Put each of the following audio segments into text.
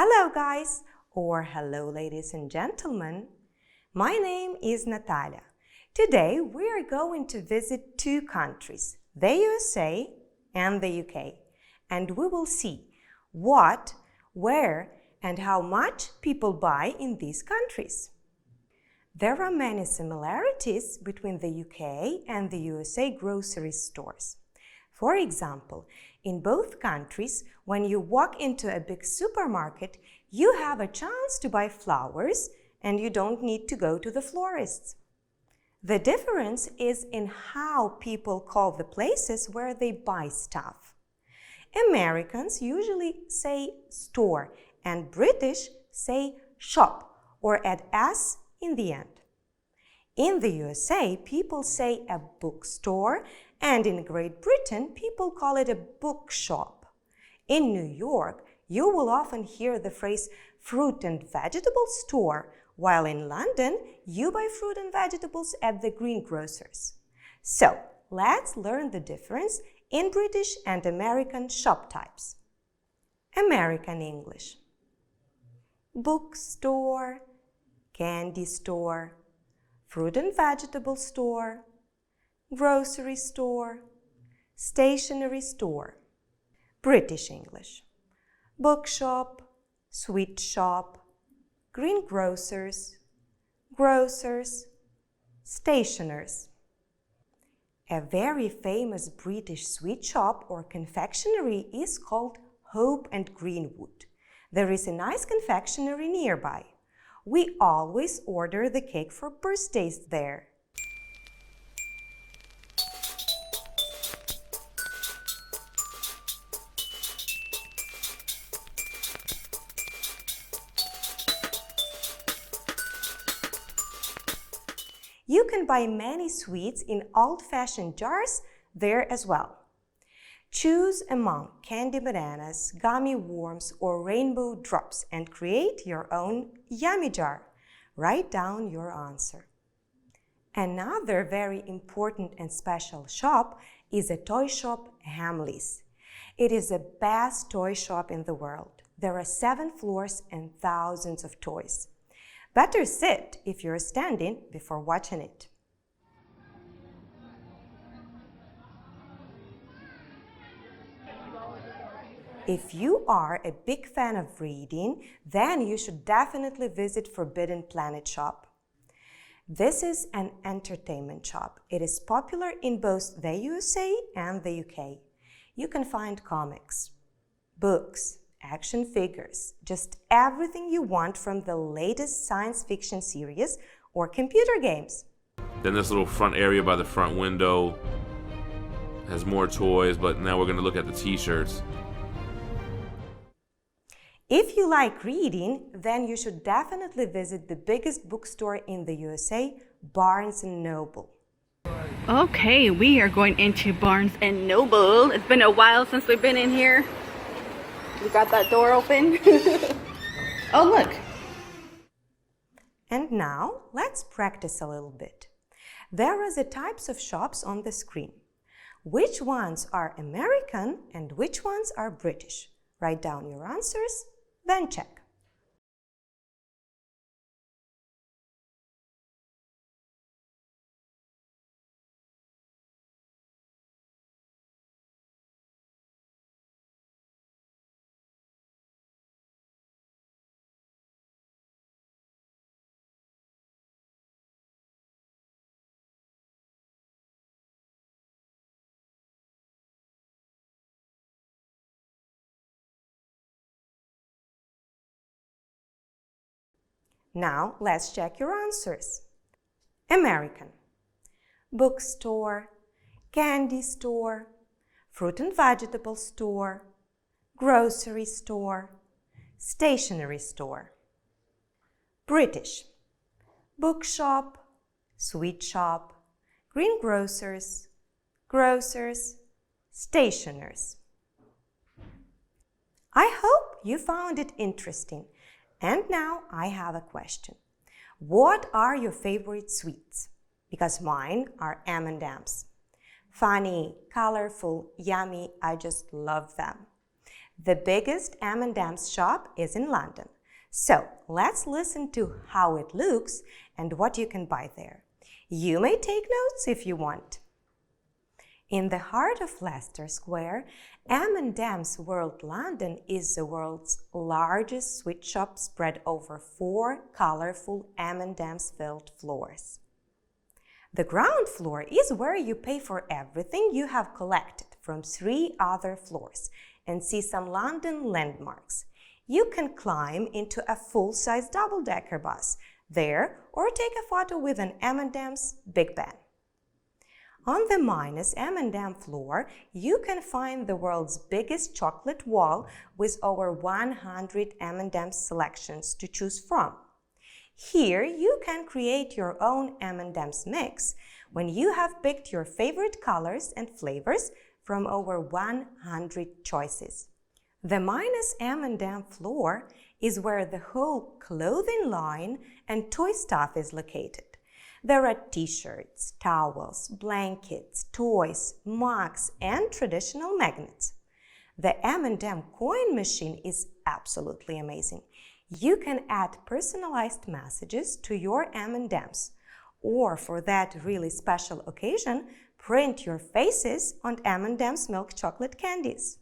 Hello, guys, or hello, ladies and gentlemen. My name is Natalia. Today we are going to visit two countries, the USA and the UK, and we will see what, where, and how much people buy in these countries. There are many similarities between the UK and the USA grocery stores. For example, in both countries, when you walk into a big supermarket, you have a chance to buy flowers and you don't need to go to the florists. The difference is in how people call the places where they buy stuff. Americans usually say store and British say shop or add s in the end. In the USA, people say a bookstore and in Great Britain, people call it a bookshop. In New York, you will often hear the phrase fruit and vegetable store, while in London, you buy fruit and vegetables at the greengrocers. So, let's learn the difference in British and American shop types. American English Bookstore, candy store, fruit and vegetable store, grocery store, stationery store. British English. Bookshop, sweet shop, greengrocers, grocers, stationers. A very famous British sweet shop or confectionery is called Hope and Greenwood. There is a nice confectionery nearby. We always order the cake for birthdays there. You can buy many sweets in old-fashioned jars there as well. Choose among candy bananas, gummy worms, or rainbow drops and create your own yummy jar. Write down your answer. Another very important and special shop is a toy shop Hamleys. It is the best toy shop in the world. There are seven floors and thousands of toys. Better sit if you're standing before watching it. If you are a big fan of reading, then you should definitely visit Forbidden Planet Shop. This is an entertainment shop. It is popular in both the USA and the UK. You can find comics, books, action figures, just everything you want from the latest science fiction series or computer games. Then this little front area by the front window has more toys, but now we're going to look at the t-shirts. If you like reading, then you should definitely visit the biggest bookstore in the USA, Barnes & Noble. Okay, we are going into Barnes & Noble. It's been a while since we've been in here. We got that door open. oh, look. And now let's practice a little bit. There are the types of shops on the screen. Which ones are American and which ones are British? Write down your answers, then check. Now let's check your answers. American. Bookstore, candy store, fruit and vegetable store, grocery store, stationery store. British. Bookshop, sweet shop, greengrocers, grocers, stationers. I hope you found it interesting and now I have a question. What are your favorite sweets? Because mine are M&Ms. Funny, colorful, yummy, I just love them. The biggest M&M's shop is in London. So, let's listen to how it looks and what you can buy there. You may take notes if you want. In the heart of Leicester Square, M&M's World London is the world's largest sweet shop spread over four colorful M&M's filled floors. The ground floor is where you pay for everything you have collected from three other floors and see some London landmarks. You can climb into a full-size double-decker bus there or take a photo with an M&M's Big Ben. On the minus M&M floor, you can find the world's biggest chocolate wall with over 100 M&M selections to choose from. Here, you can create your own M&M's mix when you have picked your favorite colors and flavors from over 100 choices. The minus M&M floor is where the whole clothing line and toy stuff is located. There are t-shirts, towels, blankets, toys, mugs, and traditional magnets. The M&M coin machine is absolutely amazing. You can add personalized messages to your M&Ms or for that really special occasion, print your faces on M&M's milk chocolate candies.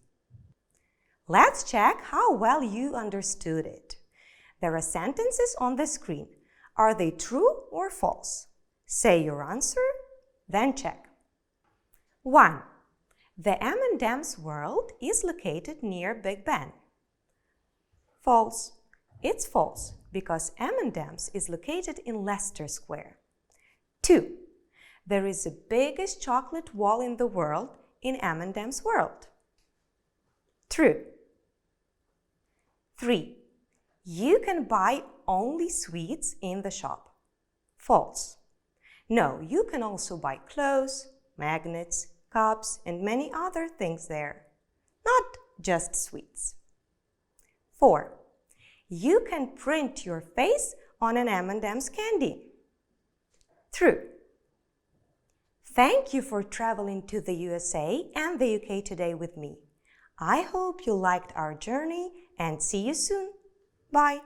Let's check how well you understood it. There are sentences on the screen. Are they true or false? Say your answer, then check. 1. The M&M's world is located near Big Ben. False. It's false because M&M's is located in Leicester Square. 2. There is the biggest chocolate wall in the world in M&M's world. True. 3. You can buy only sweets in the shop. False. No, you can also buy clothes, magnets, cups, and many other things there. Not just sweets. 4. You can print your face on an M&M's candy. True. Thank you for traveling to the USA and the UK today with me. I hope you liked our journey and see you soon. Bye.